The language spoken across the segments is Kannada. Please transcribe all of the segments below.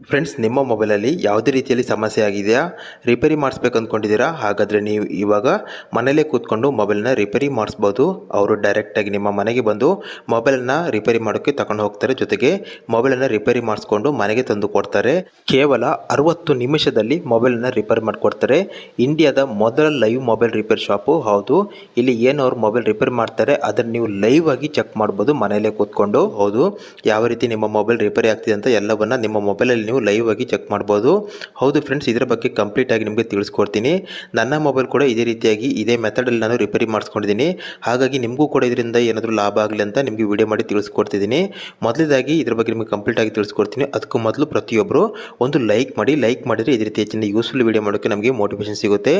ಫ್ರೆಂಡ್ಸ್ ನಿಮ್ಮ ಮೊಬೈಲಲ್ಲಿ ಯಾವುದೇ ರೀತಿಯಲ್ಲಿ ಸಮಸ್ಯೆ ಆಗಿದೆಯಾ? ರಿಪೇರಿ ಮಾಡಿಸ್ಬೇಕು ಅಂದ್ಕೊಂಡಿದ್ದೀರಾ ಹಾಗಾದರೆ ನೀವು ಇವಾಗ ಮನೆಯಲ್ಲೇ ಕೂತ್ಕೊಂಡು ಮೊಬೈಲ್ನ ರಿಪೇರಿ ಮಾಡಿಸ್ಬೋದು. ಅವರು ಡೈರೆಕ್ಟಾಗಿ ನಿಮ್ಮ ಮನೆಗೆ ಬಂದು ಮೊಬೈಲನ್ನ ರಿಪೇರಿ ಮಾಡೋಕ್ಕೆ ತಗೊಂಡು ಹೋಗ್ತಾರೆ. ಜೊತೆಗೆ ಮೊಬೈಲನ್ನು ರಿಪೇರಿ ಮಾಡಿಸ್ಕೊಂಡು ಮನೆಗೆ ತಂದು ಕೊಡ್ತಾರೆ. ಕೇವಲ ಅರವತ್ತು ನಿಮಿಷದಲ್ಲಿ ಮೊಬೈಲನ್ನು ರಿಪೇರಿ ಮಾಡಿಕೊಡ್ತಾರೆ. ಇಂಡಿಯಾದ ಮೊದಲ ಲೈವ್ ಮೊಬೈಲ್ ರಿಪೇರ್ ಶಾಪು ಹೌದು. ಇಲ್ಲಿ ಏನು ಅವ್ರು ಮೊಬೈಲ್ ರಿಪೇರ್ ಮಾಡ್ತಾರೆ, ಅದನ್ನು ನೀವು ಲೈವ್ ಆಗಿ ಚೆಕ್ ಮಾಡ್ಬೋದು ಮನೆಯಲ್ಲೇ ಕೂತ್ಕೊಂಡು. ಹೌದು. ಯಾವ ರೀತಿ ನಿಮ್ಮ ಮೊಬೈಲ್ ರಿಪೇರಿ ಆಗ್ತಿದೆ ಅಂತ ಎಲ್ಲವನ್ನ ನಿಮ್ಮ ಮೊಬೈಲಲ್ಲಿ ನೀವು ಲೈವ್ ಆಗಿ ಚೆಕ್ ಮಾಡ್ಬೋದು. ಹೌದು ಫ್ರೆಂಡ್ಸ್ ಇದರ ಬಗ್ಗೆ ಕಂಪ್ಲೀಟ್ ಆಗಿ ನಿಮಗೆ ತಿಳಿಸ್ಕೊಡ್ತೀನಿ. ನನ್ನ ಮೊಬೈಲ್ ಕೂಡ ಇದೇ ರೀತಿಯಾಗಿ ಇದೇ ಮೆಥಡಲ್ಲಿ ನಾನು ರಿಪೇರಿ ಮಾಡಿಸ್ಕೊಂಡಿದ್ದೀನಿ. ಹಾಗಾಗಿ ನಿಮಗೂ ಕೂಡ ಇದರಿಂದ ಏನಾದರೂ ಲಾಭ ಆಗಲಿ ಅಂತ ನಿಮಗೆ ವಿಡಿಯೋ ಮಾಡಿ ತಿಳಿಸ್ಕೊಡ್ತಿದ್ದೀನಿ. ಮೊದಲದಾಗಿ ಇದ್ರ ಬಗ್ಗೆ ನಿಮಗೆ ಕಂಪ್ಲೀಟ್ ಆಗಿ ತಿಳಿಸ್ಕೊಡ್ತೀನಿ. ಅದಕ್ಕೂ ಮೊದಲು ಪ್ರತಿಯೊಬ್ಬರು ಒಂದು ಲೈಕ್ ಮಾಡಿ ಲೈಕ್ ಮಾಡಿದರೆ ಇದೇ ರೀತಿ ಹೆಚ್ಚಿನ ಯೂಸ್ಫುಲ್ ವಿಡಿಯೋ ಮಾಡೋಕ್ಕೆ ನಮಗೆ ಮೋಟಿವೇಶನ್ ಸಿಗುತ್ತೆ.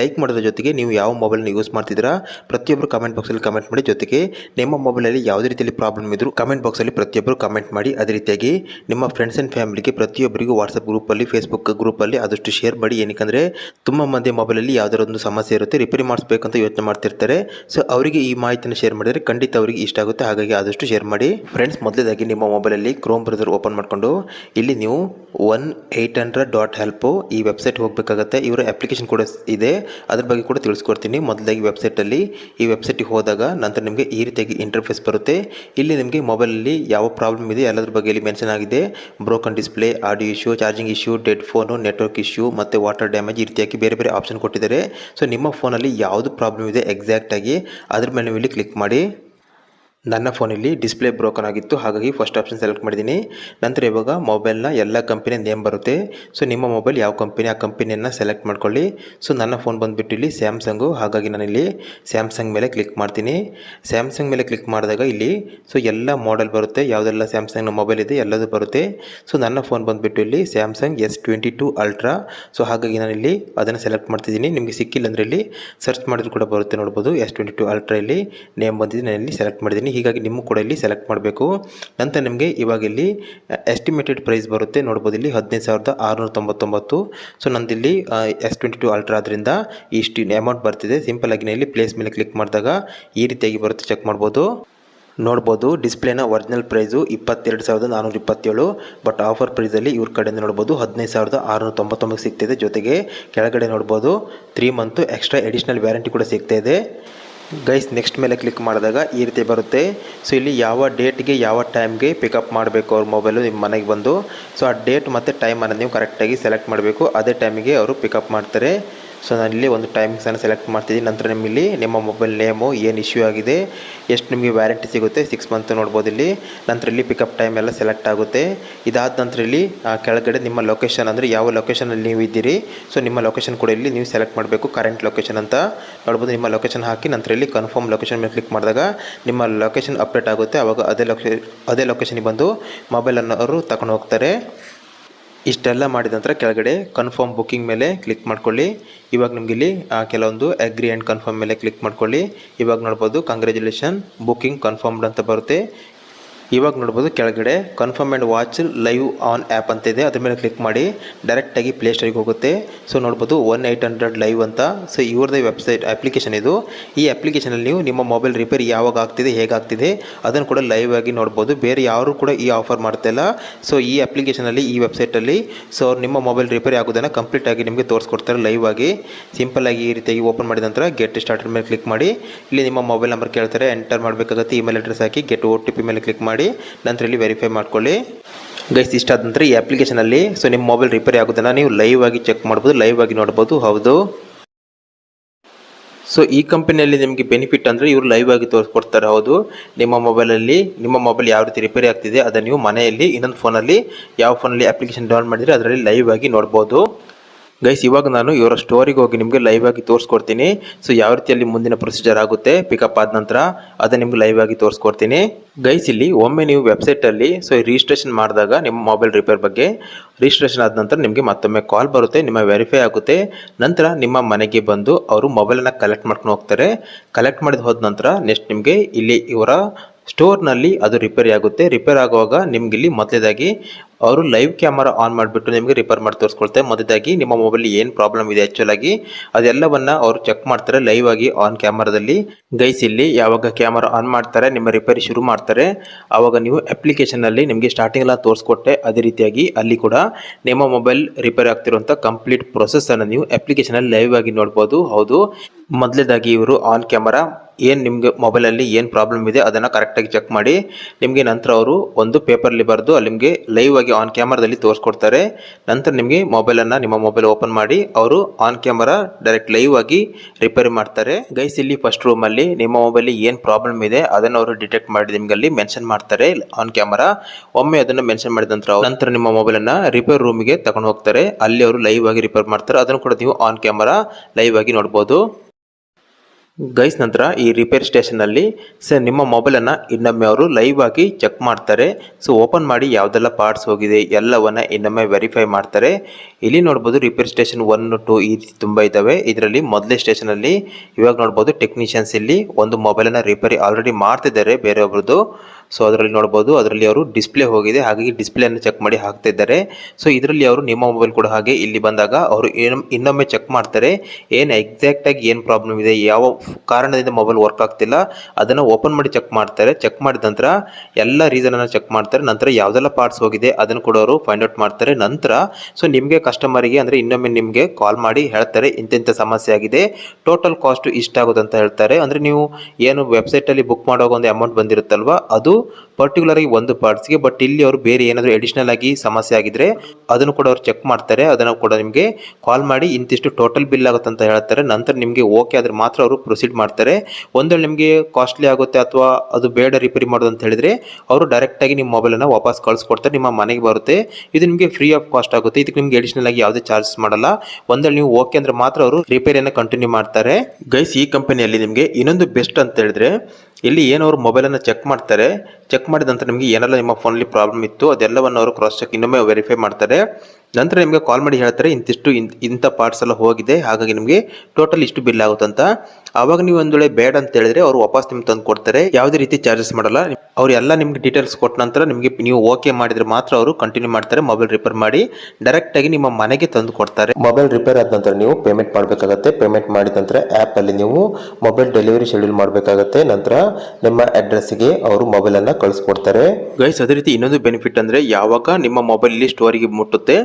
ಲೈಕ್ ಮಾಡೋದ್ರ ಜೊತೆಗೆ ನೀವು ಯಾವ ಮೊಬೈಲ್ನ ಯೂಸ್ ಮಾಡ್ತಿದ್ದೀರಾ ಪ್ರತಿಯೊಬ್ಬರು ಕಮೆಂಟ್ ಬಾಕ್ಸಲ್ಲಿ ಕಮೆಂಟ್ ಮಾಡಿ ಜೊತೆಗೆ ನಿಮ್ಮ ಮೊಬೈಲಲ್ಲಿ ಯಾವುದೇ ರೀತಿಯಲ್ಲಿ ಪ್ರಾಬ್ಲಮ್ ಇದ್ದರೂ ಕಮೆಂಟ್ ಬಾಕ್ಸಲ್ಲಿ ಪ್ರತಿಯೊಬ್ಬರು ಕಮೆಂಟ್ ಮಾಡಿ. ಅದೇ ರೀತಿಯಾಗಿ ನಿಮ್ಮ ಫ್ರೆಂಡ್ಸ್ ಆ್ಯಂಡ್ ಫ್ಯಾಮಿಲಿಗೆ ಪ್ರತಿಯೊಬ್ಬರಿಗೂ ವಾಟ್ಸಪ್ ಗ್ರೂಪಲ್ಲಿ ಫೇಸ್ಬುಕ್ ಗ್ರೂಪಲ್ಲಿ ಆದಷ್ಟು ಶೇರ್ ಮಾಡಿ. ಏನಕ್ಕಂದರೆ, ತುಂಬ ಮಂದಿ ಮೊಬೈಲಲ್ಲಿ ಯಾವುದಾದ್ರು ಒಂದು ಸಮಸ್ಯೆ ಇರುತ್ತೆ ರಿಪೇರಿ ಮಾಡಿಸ್ಬೇಕಂತ ಯೋಚನೆ ಮಾಡ್ತಿರ್ತಾರೆ. ಸೊ ಅವರಿಗೆ ಈ ಮಾಹಿತಿನ ಶೇರ್ ಮಾಡಿದರೆ ಖಂಡಿತ ಅವರಿಗೆ ಇಷ್ಟ ಆಗುತ್ತೆ. ಹಾಗಾಗಿ ಆದಷ್ಟು ಶೇರ್ ಮಾಡಿ. ಫ್ರೆಂಡ್ಸ್ ಮೊದಲೇದಾಗಿ ನಿಮ್ಮ ಮೊಬೈಲಲ್ಲಿ ಕ್ರೋಮ್ ಬ್ರೌಸರ್ ಓಪನ್ ಮಾಡಿಕೊಂಡು, ಇಲ್ಲಿ ನೀವು one eight hundred dot help ಈ ವೆಬ್ಸೈಟ್ ಹೋಗಬೇಕಾಗತ್ತೆ. ಇವರ ಅಪ್ಲಿಕೇಶನ್ ಕೂಡ ಇದೆ. ಅದ್ರ ಬಗ್ಗೆ ಕೂಡ ತಿಳಿಸ್ಕೊಡ್ತೀನಿ. ಮೊದಲಾಗಿ ವೆಬ್ಸೈಟಲ್ಲಿ ಈ ವೆಬ್ಸೈಟಿಗೆ ಹೋದಾಗ ನಂತರ ನಿಮಗೆ ಈ ರೀತಿಯಾಗಿ ಇಂಟರ್ಫೇಸ್ ಬರುತ್ತೆ. ಇಲ್ಲಿ ನಿಮಗೆ ಮೊಬೈಲಲ್ಲಿ ಯಾವ ಪ್ರಾಬ್ಲಮ್ ಇದೆ, ಎಲ್ಲದ್ರ ಬಗ್ಗೆ ಇಲ್ಲಿ ಮೆನ್ಷನ್ ಆಗಿದೆ. Broken display audio issue, charging issue, dead phone, network issue ಮತ್ತು ವಾಟರ್ ಡ್ಯಾಮೇಜ್ ಈ ರೀತಿಯಾಗಿ ಬೇರೆ ಬೇರೆ ಆಪ್ಷನ್ ಕೊಟ್ಟಿದ್ದಾರೆ. ಸೊ ನಿಮ್ಮ ಫೋನಲ್ಲಿ ಯಾವುದು ಪ್ರಾಬ್ಲಮ್ ಇದೆ ಎಕ್ಸಾಕ್ಟಾಗಿ ಅದ್ರ ಮೇಲೆ ಇಲ್ಲಿ ಕ್ಲಿಕ್ ಮಾಡಿ. ನನ್ನ ಫೋನಲ್ಲಿ ಡಿಸ್ಪ್ಲೇ ಬ್ರೋಕನ್ ಆಗಿತ್ತು, ಹಾಗಾಗಿ ಫಸ್ಟ್ ಆಪ್ಷನ್ ಸೆಲೆಕ್ಟ್ ಮಾಡಿದ್ದೀನಿ. ನಂತರ ಇವಾಗ ಮೊಬೈಲ್ನ ಎಲ್ಲ ಕಂಪನಿ ನೇಮ್ ಬರುತ್ತೆ. ಸೊ ನಿಮ್ಮ ಮೊಬೈಲ್ ಯಾವ ಕಂಪನಿ ಆ ಕಂಪನಿಯನ್ನು ಸೆಲೆಕ್ಟ್ ಮಾಡ್ಕೊಳ್ಳಿ. ಸೊ ನನ್ನ ಫೋನ್ ಬಂದುಬಿಟ್ಟು ಇಲ್ಲಿ ಸ್ಯಾಮ್ಸಂಗು, ಹಾಗಾಗಿ ನಾನಿಲ್ಲಿ ಸ್ಯಾಮ್ಸಂಗ್ ಮೇಲೆ ಕ್ಲಿಕ್ ಮಾಡ್ತೀನಿ. ಸ್ಯಾಮ್ಸಂಗ್ ಮೇಲೆ ಕ್ಲಿಕ್ ಮಾಡಿದಾಗ ಇಲ್ಲಿ ಸೊ ಎಲ್ಲ ಮಾಡೆಲ್ ಬರುತ್ತೆ. ಯಾವುದೆಲ್ಲ ಸ್ಯಾಮ್ಸಂಗ್ನ ಮೊಬೈಲ್ ಇದೆ, ಎಲ್ಲದೂ ಬರುತ್ತೆ. ಸೊ ನನ್ನ ಫೋನ್ ಬಂದುಬಿಟ್ಟು ಇಲ್ಲಿ Samsung S twenty two ultra so ಹಾಗಾಗಿ ನಾನಿಲ್ಲಿ ಅದನ್ನು ಸೆಲೆಕ್ಟ್ ಮಾಡ್ತಿದ್ದೀನಿ. ನಿಮಗೆ ಸಿಕ್ಕಿಲ್ಲ ಅಂದರೆ ಇಲ್ಲಿ ಸರ್ಚ್ ಮಾಡಿದ್ರು ಕೂಡ ಬರುತ್ತೆ ನೋಡ್ಬೋದು. ಎಸ್ ಟ್ವೆಂಟಿ ಟು ಅಲ್ಟ್ರಾ ಇಲ್ಲಿ ನೇಮ್ ಬಂದಿದೆ ನಾನು ಇಲ್ಲಿ ಸೆಲೆಕ್ಟ್ ಮಾಡಿದ್ದೀನಿ. ಹೀಗಾಗಿ ನಿಮ್ಮ ಕೂಡ ಇಲ್ಲಿ ಸೆಲೆಕ್ಟ್ ಮಾಡಬೇಕು. ನಂತರ ನಿಮಗೆ ಇವಾಗ ಇಲ್ಲಿ ಎಸ್ಟಿಮೇಟೆಡ್ ಪ್ರೈಸ್ ಬರುತ್ತೆ. ನೋಡ್ಬೋದು ಇಲ್ಲಿ ಹದಿನೈದು ಸಾವಿರದ ಆರುನೂರ ತೊಂಬತ್ತೊಂಬತ್ತು. ಸೊ ನಂದಿಲ್ಲಿ ಎಸ್ ಟ್ವೆಂಟಿ ಟು ಅಲ್ಟ್ರಾ ಆದ್ರಿಂದ ಇಷ್ಟು ಅಮೌಂಟ್ ಬರ್ತಿದೆ. ಸಿಂಪಲ್ ಆಗಿ ಇಲ್ಲಿ ಪ್ಲೇಸ್ ಮೇಲೆ ಕ್ಲಿಕ್ ಮಾಡಿದಾಗ ಈ ರೀತಿಯಾಗಿ ಬರುತ್ತೆ. ಚೆಕ್ ಮಾಡ್ಬೋದು. ನೋಡ್ಬೋದು ಡಿಸ್ಪ್ಲೇನ ಒರಿಜಿನಲ್ ಪ್ರೈಸು ಇಪ್ಪತ್ತೆರಡು ಸಾವಿರದ ನಾನ್ನೂರ ಇಪ್ಪತ್ತೇಳು. ಬಟ್ ಆಫರ್ ಪ್ರೈಸಲ್ಲಿ ಇವ್ರ ಕಡೆಯಿಂದ ನೋಡ್ಬೋದು ಹದಿನೈದು ಸಾವಿರದ ಆರುನೂರ ತೊಂಬತ್ತೊಂಬತ್ತು ಸಿಗ್ತಿದೆ ಜೊತೆಗೆ ಕೆಳಗಡೆ ನೋಡ್ಬೋದು three month extra additional warranty ಕೂಡ ಸಿಗ್ತಾ ಇದೆ. ಗೈಸ್ ನೆಕ್ಸ್ಟ್ ಮೇಲೆ ಕ್ಲಿಕ್ ಮಾಡಿದಾಗ ಈ ರೀತಿ ಬರುತ್ತೆ. ಸೊ ಇಲ್ಲಿ ಯಾವ ಡೇಟ್ಗೆ ಯಾವ ಟೈಮ್ಗೆ ಪಿಕಪ್ ಮಾಡಬೇಕು ಅವ್ರ ಮೊಬೈಲು ನಿಮ್ಮ ಮನೆಗೆ ಬಂದು. ಸೊ ಆ ಡೇಟ್ ಮತ್ತು ಟೈಮನ್ನು ನೀವು ಕರೆಕ್ಟಾಗಿ ಸೆಲೆಕ್ಟ್ ಮಾಡಬೇಕು. ಅದೇ ಟೈಮಿಗೆ ಅವರು ಪಿಕಪ್ ಮಾಡ್ತಾರೆ. ಸೊ ಇಲ್ಲಿ ಒಂದು ಟೈಮಿಂಗ್ಸನ್ನು ಸೆಲೆಕ್ಟ್ ಮಾಡ್ತಿದ್ದೀನಿ. ನಂತರ ನಿಮ್ಮಲ್ಲಿ ನಿಮ್ಮ ಮೊಬೈಲ್ ನೇಮು ಏನು ಇಶ್ಯೂ ಆಗಿದೆ, ಎಷ್ಟು ನಿಮಗೆ ವ್ಯಾರಂಟಿ ಸಿಗುತ್ತೆ ಸಿಕ್ಸ್ ಮಂತ್ ನೋಡ್ಬೋದು ಇಲ್ಲಿ. ನಂತರ ಇಲ್ಲಿ ಪಿಕಪ್ ಟೈಮ್ ಎಲ್ಲ ಸೆಲೆಕ್ಟ್ ಆಗುತ್ತೆ. ಇದಾದ ನಂತರ ಇಲ್ಲಿ ಕೆಳಗಡೆ ನಿಮ್ಮ ಲೊಕೇಶನ್ ಅಂದರೆ ಯಾವ ಲೊಕೇಶನಲ್ಲಿ ನೀವು ಇದ್ದೀರಿ. ಸೊ ನಿಮ್ಮ ಲೊಕೇಶನ್ ಕೂಡ ಇಲ್ಲಿ ನೀವು ಸೆಲೆಕ್ಟ್ ಮಾಡಬೇಕು ಕರೆಂಟ್ ಲೊಕೇಶನ್ ಅಂತ. ನೋಡ್ಬೋದು ನಿಮ್ಮ ಲೊಕೇಶನ್ ಹಾಕಿ ನಂತರ ಇಲ್ಲಿ ಕನ್ಫರ್ಮ್ ಲೊಕೇಶನ್ ಮೇಲೆ ಕ್ಲಿಕ್ ಮಾಡಿದಾಗ ನಿಮ್ಮ ಲೊಕೇಶನ್ ಅಪ್ಡೇಟ್ ಆಗುತ್ತೆ. ಆವಾಗ ಅದೇ ಲೊಕೇ ಅದೇ ಲೊಕೇಶನಿಗೆ ಬಂದು ಮೊಬೈಲನ್ನು ಅವರು ತಗೊಂಡು ಹೋಗ್ತಾರೆ. ಇಷ್ಟೆಲ್ಲ ಮಾಡಿದ ನಂತರ ಕೆಳಗಡೆ ಕನ್ಫರ್ಮ್ ಬುಕ್ಕಿಂಗ್ ಮೇಲೆ ಕ್ಲಿಕ್ ಮಾಡ್ಕೊಳ್ಳಿ. ಇವಾಗ ನಿಮ್ಗೆ ಇಲ್ಲಿ ಕೆಲವೊಂದು ಅಗ್ರಿ ಆ್ಯಂಡ್ ಕನ್ಫರ್ಮ್ ಮೇಲೆ ಕ್ಲಿಕ್ ಮಾಡ್ಕೊಳ್ಳಿ. ಇವಾಗ ನೋಡ್ಬೋದು ಕಂಗ್ರ್ಯಾಚುಲೇಷನ್ ಬುಕ್ಕಿಂಗ್ ಕನ್ಫರ್ಮ್ಡ್ ಅಂತ ಬರುತ್ತೆ. ಇವಾಗ ನೋಡ್ಬೋದು ಕೆಳಗಡೆ confirm and watch live on app ಅಂತ ಇದೆ. ಅದ್ರ ಮೇಲೆ ಕ್ಲಿಕ್ ಮಾಡಿ ಡೈರೆಕ್ಟಾಗಿ ಪ್ಲೇಸ್ಟೋರಿಗೆ ಹೋಗುತ್ತೆ. ಸೊ ನೋಡ್ಬೋದು ಒನ್ ಏಯ್ಟ್ ಹಂಡ್ರೆಡ್ ಲೈವ್ ಅಂತ. ಸೊ ಇವ್ರದ್ದೇ ವೆಬ್ಸೈಟ್ ಅಪ್ಲಿಕೇಶನ್ ಇದು. ಈ ಅಪ್ಲಿಕೇಶನಲ್ಲಿ ನೀವು ನಿಮ್ಮ ಮೊಬೈಲ್ ರಿಪೇರಿ ಯಾವಾಗ ಆಗ್ತಿದೆ ಹೇಗಾಗ್ತಿದೆ ಅದನ್ನು ಕೂಡ ಲೈವ್ ಆಗಿ ನೋಡ್ಬೋದು. ಬೇರೆ ಯಾರು ಕೂಡ ಈ ಆಫರ್ ಮಾಡ್ತಾಯಿಲ್ಲ ಸೊ ಈ ಅಪ್ಲಿಕೇಶನಲ್ಲಿ ಈ ವೆಬ್ಸೈಟಲ್ಲಿ ಸೊ ನಿಮ್ಮ ಮೊಬೈಲ್ ರಿಪೇರಿ ಆಗೋದನ್ನು ಕಂಪ್ಲೀಟ್ ಆಗಿ ನಿಮಗೆ ತೋರಿಸ್ಕೊಡ್ತಾರೆ ಲೈವ್ ಆಗಿ. ಸಿಂಪಲ್ ಆಗಿ ಈ ರೀತಿಯಾಗಿ ಓಪನ್ ಮಾಡಿದ ನಂತರ ಗೆಟ್ ಸ್ಟಾರ್ಟರ್ ಮೇಲೆ ಕ್ಲಿಕ್ ಮಾಡಿ. ಇಲ್ಲಿ ನಿಮ್ಮ ಮೊಬೈಲ್ ನಂಬರ್ ಕೇಳ್ತಾರೆ ಎಂಟರ್ ಮಾಡಬೇಕಾಗುತ್ತೆ ಇಮೇಲ್ ಅಡ್ರೆಸ್ ಹಾಕಿ ಗೆಟ್ ಓ ಟಿ ಪಿ ಮೇಲೆ ಕ್ಲಿಕ್ ಮಾಡಿ. ನಂತರ ಇಲ್ಲಿ ವೆರಿಫೈ ಮಾಡ್ಕೊಳ್ಳಿ. ಗೈಸ್ ಇಷ್ಟ ಆದ ನಂತರ ಈ ಅಪ್ಲಿಕೇಶನಲ್ಲಿ ಸೊ ನಿಮ್ಮ ಮೊಬೈಲ್ ರಿಪೇರಿ ಆಗೋದನ್ನು ನೀವು ಲೈವ್ ಆಗಿ ಚೆಕ್ ಮಾಡ್ಬೋದು ಲೈವ್ ಆಗಿ ನೋಡ್ಬೋದು, ಹೌದು. ಸೊ ಈ ಕಂಪನಿಯಲ್ಲಿ ನಿಮಗೆ ಬೆನಿಫಿಟ್ ಅಂದರೆ ಇವರು ಲೈವ್ ಆಗಿ ತೋರಿಸ್ಕೊಡ್ತಾರೆ, ಹೌದು. ನಿಮ್ಮ ಮೊಬೈಲಲ್ಲಿ ನಿಮ್ಮ ಮೊಬೈಲ್ ಯಾವ ರೀತಿ ರಿಪೇರಿ ಆಗ್ತಿದೆ, ಅದನ್ನು ನೀವು ಮನೆಯಲ್ಲಿ, ಇನ್ನೊಂದು ಫೋನಲ್ಲಿ ಯಾವ ಫೋನಲ್ಲಿ ಅಪ್ಲಿಕೇಶನ್ ಡೌನ್ಲೋಡ್ ಮಾಡಿದರೆ ಅದರಲ್ಲಿ ಲೈವ್ ಆಗಿ ನೋಡ್ಬೋದು. ಗೈಸ್ ಇವಾಗ ನಾನು ಇವರ ಸ್ಟೋರಿಗೆ ಹೋಗಿ ನಿಮಗೆ ಲೈವ್ ಆಗಿ ತೋರಿಸ್ಕೊಡ್ತೀನಿ. ಸೊ ಯಾವ ರೀತಿಯಲ್ಲಿ ಮುಂದಿನ ಪ್ರೊಸೀಜರ್ ಆಗುತ್ತೆ ಪಿಕಪ್ ಆದ ನಂತರ ಅದನ್ನು ನಿಮ್ಗೆ ಲೈವ್ ಆಗಿ ತೋರಿಸ್ಕೊಡ್ತೀನಿ. ಗೈಸ್ ಇಲ್ಲಿ ಒಮ್ಮೆ ನೀವು ವೆಬ್ಸೈಟಲ್ಲಿ ಸೊ ರಿಜಿಸ್ಟ್ರೇಷನ್ ಮಾಡಿದಾಗ ನಿಮ್ಮ ಮೊಬೈಲ್ ರಿಪೇರ್ ಬಗ್ಗೆ ರಿಜಿಸ್ಟ್ರೇಷನ್ ಆದ ನಂತರ ನಿಮಗೆ ಮತ್ತೊಮ್ಮೆ ಕಾಲ್ ಬರುತ್ತೆ, ನಿಮ್ಮ ವೆರಿಫೈ ಆಗುತ್ತೆ. ನಂತರ ನಿಮ್ಮ ಮನೆಗೆ ಬಂದು ಅವರು ಮೊಬೈಲನ್ನು ಕಲೆಕ್ಟ್ ಮಾಡ್ಕೊಂಡು ಹೋಗ್ತಾರೆ. ಕಲೆಕ್ಟ್ ಮಾಡಿದ ಹೋದ ನಂತರ ನೆಕ್ಸ್ಟ್ ನಿಮಗೆ ಇಲ್ಲಿ ಇವರ ಸ್ಟೋರ್ನಲ್ಲಿ ಅದು ರಿಪೇರಿ ಆಗುತ್ತೆ. ರಿಪೇರ್ ಆಗುವಾಗ ನಿಮ್ಗೆ ಇಲ್ಲಿ ಮೊದಲೇದಾಗಿ ಅವರು ಲೈವ್ ಕ್ಯಾಮರಾ ಆನ್ ಮಾಡಿಬಿಟ್ಟು ನಿಮಗೆ ರಿಪೇರ್ ಮಾಡಿ ತೋರಿಸ್ಕೊಳ್ತಾರೆ ಮೊದಲಾಗಿ ನಿಮ್ಮ ಮೊಬೈಲ್ ಏನು ಪ್ರಾಬ್ಲಮ್ ಇದೆ ಆ್ಯಕ್ಚುಲ್ ಆಗಿ ಅದೆಲ್ಲವನ್ನ ಅವರು ಚೆಕ್ ಮಾಡ್ತಾರೆ ಲೈವ್ ಆಗಿ ಆನ್ ಕ್ಯಾಮರಾದಲ್ಲಿ. ಗೈಸ್ ಇಲ್ಲಿ ಯಾವಾಗ ಕ್ಯಾಮರಾ ಆನ್ ಮಾಡ್ತಾರೆ, ನಿಮ್ಮ ರಿಪೇರಿ ಶುರು ಮಾಡ್ತಾರೆ ಆವಾಗ ನೀವು ಅಪ್ಲಿಕೇಶನಲ್ಲಿ ನಿಮಗೆ ಸ್ಟಾರ್ಟಿಂಗ್ ಎಲ್ಲ ತೋರಿಸ್ಕೊಟ್ಟೆ. ಅದೇ ರೀತಿಯಾಗಿ ಅಲ್ಲಿ ಕೂಡ ನಿಮ್ಮ ಮೊಬೈಲ್ ರಿಪೇರ್ ಆಗ್ತಿರುವಂಥ ಕಂಪ್ಲೀಟ್ ಪ್ರೊಸೆಸನ್ನು ನೀವು ಅಪ್ಲಿಕೇಶನಲ್ಲಿ ಲೈವ್ ಆಗಿ ನೋಡ್ಬೋದು. ಹೌದು. ಮೊದಲೇದಾಗಿ ಇವರು ಆನ್ ಕ್ಯಾಮರಾ ಏನು ನಿಮಗೆ ಮೊಬೈಲಲ್ಲಿ ಏನು ಪ್ರಾಬ್ಲಮ್ ಇದೆ ಅದನ್ನು ಕರೆಕ್ಟಾಗಿ ಚೆಕ್ ಮಾಡಿ. ನಿಮಗೆ ನಂತರ ಅವರು ಒಂದು ಪೇಪರಲ್ಲಿ ಬರೆದು ಅಲ್ಲಿ ನಿಮಗೆ ಲೈವ್ ಆಗಿ ಆನ್ ಕ್ಯಾಮ್ರಾದಲ್ಲಿ ತೋರಿಸ್ಕೊಡ್ತಾರೆ. ನಂತರ ನಿಮಗೆ ಮೊಬೈಲನ್ನು ನಿಮ್ಮ ಮೊಬೈಲ್ ಓಪನ್ ಮಾಡಿ ಅವರು ಆನ್ ಕ್ಯಾಮರಾ ಡೈರೆಕ್ಟ್ ಲೈವ್ ಆಗಿ ರಿಪೇರಿ ಮಾಡ್ತಾರೆ. ಗೈಸ್ ಇಲ್ಲಿ ಫಸ್ಟ್ ರೂಮಲ್ಲಿ ನಿಮ್ಮ ಮೊಬೈಲಲ್ಲಿ ಏನು ಪ್ರಾಬ್ಲಮ್ ಇದೆ ಅದನ್ನು ಅವರು ಡಿಟೆಕ್ಟ್ ಮಾಡಿ ನಿಮಗೆ ಅಲ್ಲಿ ಮೆನ್ಷನ್ ಮಾಡ್ತಾರೆ ಆನ್ ಕ್ಯಾಮರಾ ಒಮ್ಮೆ ಅದನ್ನು ಮೆನ್ಷನ್ ಮಾಡಿದ ನಂತರ ನಂತರ ನಿಮ್ಮ ಮೊಬೈಲನ್ನು ರಿಪೇರ್ ರೂಮಿಗೆ ತಗೊಂಡು ಹೋಗ್ತಾರೆ. ಅಲ್ಲಿ ಅವರು ಲೈವ್ ಆಗಿ ರಿಪೇರ್ ಮಾಡ್ತಾರೆ. ಅದನ್ನು ಕೂಡ ನೀವು ಆನ್ ಕ್ಯಾಮರಾ ಲೈವ್ ಆಗಿ ನೋಡ್ಬೋದು. ಗೈಸ್, ನಂತರ ಈ ರಿಪೇರ್ ಸ್ಟೇಷನಲ್ಲಿ ಸರ್ ನಿಮ್ಮ ಮೊಬೈಲನ್ನು ಇನ್ನೊಮ್ಮೆ ಅವರು ಲೈವ್ ಆಗಿ ಚೆಕ್ ಮಾಡ್ತಾರೆ. ಸೊ ಓಪನ್ ಮಾಡಿ ಯಾವುದೆಲ್ಲ ಪಾರ್ಟ್ಸ್ ಹೋಗಿದೆ, ಎಲ್ಲವನ್ನು ಇನ್ನೊಮ್ಮೆ ವೆರಿಫೈ ಮಾಡ್ತಾರೆ. ಇಲ್ಲಿ ನೋಡ್ಬೋದು ರಿಪೇರ್ ಸ್ಟೇಷನ್ ಒನ್ ಟು ಈ ರೀತಿ ತುಂಬ ಇದ್ದಾವೆ ಇದರಲ್ಲಿ ಮೊದಲೇ ಸ್ಟೇಷನಲ್ಲಿ ಇವಾಗ ನೋಡ್ಬೋದು ಟೆಕ್ನಿಷಿಯನ್ಸ್ ಇಲ್ಲಿ ಒಂದು ಮೊಬೈಲನ್ನು ರಿಪೇರಿ ಆಲ್ರೆಡಿ ಮಾಡ್ತಿದ್ದಾರೆ ಬೇರೆಯೊಬ್ರದ್ದು ಸೊ ಅದರಲ್ಲಿ ನೋಡ್ಬೋದು, ಅದರಲ್ಲಿ ಅವರು ಡಿಸ್ಪ್ಲೇ ಹೋಗಿದೆ, ಹಾಗಾಗಿ ಡಿಸ್ಪ್ಲೇಯನ್ನು ಚೆಕ್ ಮಾಡಿ ಹಾಕ್ತಾ ಇದ್ದಾರೆ. ಸೊ ಇದರಲ್ಲಿ ಅವರು ನಿಮ್ಮ ಮೊಬೈಲ್ ಕೂಡ ಹಾಗೆ ಇಲ್ಲಿ ಬಂದಾಗ ಅವರು ಏನು, ಇನ್ನೊಮ್ಮೆ ಚೆಕ್ ಮಾಡ್ತಾರೆ, ಏನು ಎಕ್ಸಾಕ್ಟಾಗಿ ಏನು ಪ್ರಾಬ್ಲಮ್ ಇದೆ, ಯಾವ ಕಾರಣದಿಂದ ಮೊಬೈಲ್ ವರ್ಕ್ ಆಗ್ತಿಲ್ಲ, ಅದನ್ನು ಓಪನ್ ಮಾಡಿ ಚೆಕ್ ಮಾಡ್ತಾರೆ. ಚೆಕ್ ಮಾಡಿದ ನಂತರ ಎಲ್ಲ ರೀಸನನ್ನು ಚೆಕ್ ಮಾಡ್ತಾರೆ. ನಂತರ ಯಾವುದೆಲ್ಲ ಪಾರ್ಟ್ಸ್ ಹೋಗಿದೆ, ಅದನ್ನು ಕೂಡ ಅವರು ಫೈಂಡ್ ಔಟ್ ಮಾಡ್ತಾರೆ. ನಂತರ ಸೊ ನಿಮಗೆ ಕಸ್ಟಮರಿಗೆ ಅಂದರೆ ಇನ್ನೊಮ್ಮೆ ನಿಮಗೆ ಕಾಲ್ ಮಾಡಿ ಹೇಳ್ತಾರೆ ಇಂತಿಂಥ ಸಮಸ್ಯೆ ಆಗಿದೆ ಟೋಟಲ್ ಕಾಸ್ಟ್ ಇಷ್ಟಾಗುತ್ತೆ ಅಂತ ಹೇಳ್ತಾರೆ. ಅಂದರೆ ನೀವು ಏನು ವೆಬ್ಸೈಟಲ್ಲಿ ಬುಕ್ ಮಾಡುವಾಗ ಒಂದು ಅಮೌಂಟ್ ಬಂದಿರುತ್ತಲ್ವ, ಅದು ಪರ್ಟಿಕ್ಯುಲರ್ ಆಗಿ ಒಂದು ಪಾರ್ಟ್ಸ್ಗೆ ಬಟ್ ಇಲ್ಲಿ ಅವರು ಬೇರೆ ಏನಾದರೂ ಅಡಿಷನಲ್ ಆಗಿ ಸಮಸ್ಯೆ ಆಗಿದ್ರೆ ಅದನ್ನು ಕೂಡ ಅವ್ರು ಚೆಕ್ ಮಾಡ್ತಾರೆ. ಅದನ್ನು ಕೂಡ ನಿಮಗೆ ಕಾಲ್ ಮಾಡಿ ಇಂತಿಷ್ಟು ಟೋಟಲ್ ಬಿಲ್ ಆಗುತ್ತೆ ಅಂತ ಹೇಳ್ತಾರೆ. ನಂತರ ನಿಮಗೆ ಓಕೆ ಆದರೆ ಮಾತ್ರ ಅವರು ಪ್ರೊಸೀಡ್ ಮಾಡ್ತಾರೆ. ಒಂದೇಳೆ ನಿಮಗೆ ಕಾಸ್ಟ್ಲಿ ಆಗುತ್ತೆ ಅಥವಾ ಅದು ಬೇಡ ರಿಪೇರಿ ಮಾಡೋದು ಅಂತ ಹೇಳಿದ್ರೆ ಅವರು ಡೈರೆಕ್ಟಾಗಿ ನಿಮ್ಮ ಮೊಬೈಲನ್ನು ವಾಪಸ್ ಕಳಿಸ್ಕೊಡ್ತಾರೆ. ನಿಮ್ಮ ಮನೆಗೆ ಬರುತ್ತೆ. ಇದು ನಿಮಗೆ ಫ್ರೀ ಆಫ್ ಕಾಸ್ಟ್ ಆಗುತ್ತೆ. ಇದಕ್ಕೆ ನಿಮಗೆ ಅಡಿಷನಲ್ ಆಗಿ ಯಾವುದೇ ಚಾರ್ಜಸ್ ಮಾಡಲ್ಲ. ಒಂದೇಳೆ ನೀವು ಓಕೆ ಅಂದ್ರೆ ಮಾತ್ರ ಅವರು ರಿಪೇರಿಯನ್ನು ಕಂಟಿನ್ಯೂ ಮಾಡ್ತಾರೆ. ಗೈಸ್ ಈ ಕಂಪನಿಯಲ್ಲಿ ನಿಮಗೆ ಇನ್ನೊಂದು ಬೆಸ್ಟ್ ಅಂತ ಹೇಳಿದ್ರೆ ಇಲ್ಲಿ ಏನು ಅವರು ಮೊಬೈಲನ್ನು ಚೆಕ್ ಮಾಡ್ತಾರೆ. ಚೆಕ್ ಮಾಡಿದ ನಂತರ ನಿಮಗೆ ಏನೆಲ್ಲ ನಿಮ್ಮ ಫೋನಲ್ಲಿ ಪ್ರಾಬ್ಲಮ್ ಇತ್ತು, ಅದೆಲ್ಲವನ್ನು ಅವರು ಕ್ರಾಸ್ ಚೆಕ್ ಇನ್ನೊಮ್ಮೆ ವೆರಿಫೈ ಮಾಡ್ತಾರೆ. ನಂತರ ನಿಮಗೆ ಕಾಲ್ ಮಾಡಿ ಹೇಳ್ತಾರೆ, ಇಂತಿಷ್ಟು ಇಂತ್, ಇಂಥ ಪಾರ್ಟ್ಸ್ ಎಲ್ಲ ಹೋಗಿದೆ, ಹಾಗಾಗಿ ನಿಮಗೆ ಟೋಟಲ್ ಇಷ್ಟು ಬಿಲ್ ಆಗುತ್ತೆ ಅಂತ ಆವಾಗ ನೀವು ಒಂದು ವೇಳೆ ಬೇಡ ಅಂತ ಹೇಳಿದ್ರೆ ಅವರು ವಾಪಸ್ ನಿಮ್ಗೆ ತಂದು ಕೊಡ್ತಾರೆ. ಯಾವುದೇ ರೀತಿ ಚಾರ್ಜಸ್ ಮಾಡಲ್ಲ. ಅವ್ರು ಎಲ್ಲ ನಿಮ್ಗೆ ಡೀಟೇಲ್ಸ್ ಕೊಟ್ಟ ನಂತರ ನಿಮಗೆ ನೀವು ಓಕೆ ಮಾಡಿದ್ರೆ ಮಾತ್ರ ಅವರು ಕಂಟಿನ್ಯೂ ಮಾಡ್ತಾರೆ ಮೊಬೈಲ್ ರಿಪೇರ್ ಮಾಡಿ ಡೈರೆಕ್ಟ್ ಆಗಿ ನಿಮ್ಮ ಮನೆಗೆ ತಂದು ಕೊಡ್ತಾರೆ. ಮೊಬೈಲ್ ರಿಪೇರ್ ಆದ ನಂತರ ನೀವು ಪೇಮೆಂಟ್ ಮಾಡಬೇಕಾಗತ್ತೆ. ಪೇಮೆಂಟ್ ಮಾಡಿದ ನಂತರ ಆ್ಯಪ್ ಅಲ್ಲಿ ನೀವು ಮೊಬೈಲ್ ಡೆಲಿವರಿ ಶೆಡ್ಯೂಲ್ ಮಾಡಬೇಕಾಗತ್ತೆ. ನಂತರ ನಿಮ್ಮ ಅಡ್ರೆಸ್ಗೆ ಅವರು ಮೊಬೈಲ್ ಅನ್ನ ಕಳಿಸ್ಕೊಡ್ತಾರೆ. ಗೈಸ್ ಅದೇ ರೀತಿ ಇನ್ನೊಂದು ಬೆನಿಫಿಟ್ ಅಂದ್ರೆ ಯಾವಾಗ ನಿಮ್ಮ ಮೊಬೈಲ್ ಇಲ್ಲಿ ಸ್ಟೋರಿಗೆ ಮುಟ್ಟುತ್ತೆ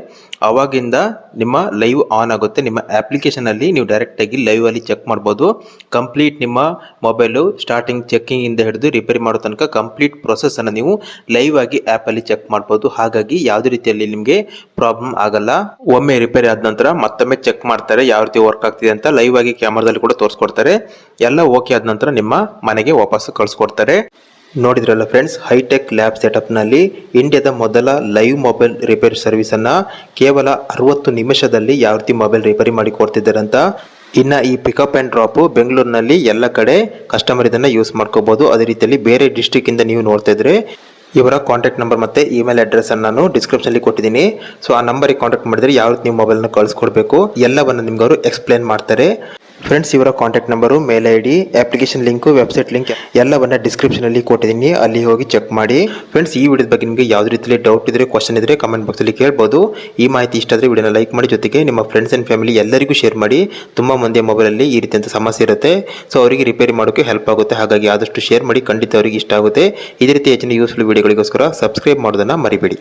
ಅವಾಗಿಂದ ನಿಮ್ಮ ಲೈವ್ ಆನ್ ಆಗುತ್ತೆ. ನಿಮ್ಮ ಅಪ್ಲಿಕೇಶನ್ ಅಲ್ಲಿ ನೀವು ಡೈರೆಕ್ಟ್ ಆಗಿ ಲೈವ್ ಅಲ್ಲಿ ಚೆಕ್ ಮಾಡ್ಬೋದು. ಕಂಪ್ಲೀಟ್ ನಿಮ್ಮ ಮೊಬೈಲು ಸ್ಟಾರ್ಟಿಂಗ್ ಚೆಕಿಂಗ್ ಇಂದ ಹಿಡಿದು ರಿಪೇರಿ ಮಾಡೋ ತನಕ ಕಂಪ್ಲೀಟ್ ಪ್ರೊಸೆಸನ್ನು ನೀವು ಲೈವ್ ಆಗಿ ಆ್ಯಪಲ್ಲಿ ಚೆಕ್ ಮಾಡ್ಬೋದು. ಹಾಗಾಗಿ ಯಾವುದೇ ರೀತಿಯಲ್ಲಿ ನಿಮಗೆ ಪ್ರಾಬ್ಲಮ್ ಆಗಲ್ಲ. ಒಮ್ಮೆ ರಿಪೇರಿ ಆದ ನಂತರ ಮತ್ತೊಮ್ಮೆ ಚೆಕ್ ಮಾಡ್ತಾರೆ ಯಾವ ರೀತಿ ವರ್ಕ್ ಆಗ್ತಿದೆ ಅಂತ ಲೈವ್ ಆಗಿ ಕ್ಯಾಮರಾದಲ್ಲಿ ಕೂಡ ತೋರಿಸ್ಕೊಡ್ತಾರೆ. ಎಲ್ಲ ಓಕೆ ಆದ ನಂತರ ನಿಮ್ಮ ಮನೆಗೆ ವಾಪಸ್ ಕಳಿಸ್ಕೊಡ್ತಾರೆ. ನೋಡಿದ್ರಲ್ಲ ಫ್ರೆಂಡ್ಸ್ ಹೈಟೆಕ್ ಲ್ಯಾಬ್ ಸೆಟಪ್ನಲ್ಲಿ ಇಂಡಿಯಾದ ಮೊದಲ ಲೈವ್ ಮೊಬೈಲ್ ರಿಪೇರಿ ಸರ್ವಿಸನ್ನು ಕೇವಲ ಅರವತ್ತು ನಿಮಿಷದಲ್ಲಿ ಯಾವ ರೀತಿ ಮೊಬೈಲ್ ರಿಪೇರಿ ಮಾಡಿ ಕೊಡ್ತಿದ್ದಾರೆ ಅಂತ ಇನ್ನು ಈ ಪಿಕಪ್ ಆ್ಯಂಡ್ ಡ್ರಾಪು ಬೆಂಗಳೂರಿನಲ್ಲಿ ಎಲ್ಲ ಕಡೆ ಕಸ್ಟಮರ್ ಇದನ್ನು ಯೂಸ್ ಮಾಡ್ಕೋಬೋದು. ಅದೇ ರೀತಿಯಲ್ಲಿ ಬೇರೆ ಡಿಸ್ಟಿಕ್ಕಿಂದ ನೀವು ನೋಡ್ತಾ ಇದ್ರೆ ಇವರ ಕಾಂಟ್ಯಾಕ್ಟ್ ನಂಬರ್ ಮತ್ತು ಇಮೇಲ್ ಅಡ್ರೆಸ್ಸನ್ನು ನಾನು ಡಿಸ್ಕ್ರಿಪ್ಷನಲ್ಲಿ ಕೊಟ್ಟಿದ್ದೀನಿ. ಸೊ ಆ ನಂಬರಿಗೆ ಕಾಂಟ್ಯಾಕ್ಟ್ ಮಾಡಿದರೆ ಯಾವ ರೀತಿ ನೀವು ಮೊಬೈಲ್ನ ಕಳಿಸ್ಕೊಡ್ಬೇಕು, ಎಲ್ಲವನ್ನು ನಿಮ್ಗೆ ಅವರು ಎಕ್ಸ್ಪ್ಲೇನ್ ಮಾಡ್ತಾರೆ. ಫ್ರೆಂಡ್ಸ್ ಇವರ contact number mail I D application link website link ಎಲ್ಲವನ್ನ ಡಿಸ್ಕ್ರಿಪ್ಷನಲ್ಲಿ ಕೊಟ್ಟಿದ್ದೀನಿ. ಅಲ್ಲಿ ಹೋಗಿ ಚೆಕ್ ಮಾಡಿ. ಫ್ರೆಂಡ್ಸ್ ಈ ವಿಡಿಯೋದ ಬಗ್ಗೆ ನಿಮಗೆ ಯಾವುದೇ ರೀತಿಯಲ್ಲಿ ಡೌಟ್ ಇದ್ರೆ ಕ್ವಶನ್ ಇದ್ರೆ ಕಮೆಂಟ್ ಬಾಕ್ಸಲ್ಲಿ ಕೇಳ್ಬೋದು. ಈ ಮಾಹಿತಿ ಇಷ್ಟ ಆದರೆ ವಿಡಿಯೋನ ಲೈಕ್ ಮಾಡಿ. ಜೊತೆಗೆ ನಿಮ್ಮ ಫ್ರೆಂಡ್ಸ್ ಆ್ಯಂಡ್ ಫ್ಯಾಮಿಲಿ ಎಲ್ಲರಿಗೂ ಶೇರ್ ಮಾಡಿ. ತುಂಬ ಮಂದಿಯ ಮೊಬೈಲಲ್ಲಿ ಈ ರೀತಿಯಂಥ ಸಮಸ್ಯೆ ಇರುತ್ತೆ. ಸೊ ಅವರಿಗೆ ರಿಪೇರಿ ಮಾಡೋಕ್ಕೆ ಹೆಲ್ಪ್ ಆಗುತ್ತೆ. ಹಾಗಾಗಿ ಆದಷ್ಟು ಶೇರ್ ಮಾಡಿ. ಖಂಡಿತ ಅವರಿಗೆ ಇಷ್ಟ ಆಗುತ್ತೆ. ಇದೇ ರೀತಿ ಹೆಚ್ಚಿನ ಯೂಸ್ಫುಲ್ ವಿಡಿಯೋಗಳಿಗೋಸ್ಕರ ಸಬ್ಸ್ಕ್ರೈಬ್ ಮಾಡೋದನ್ನು ಮರಿಬೇಡಿ.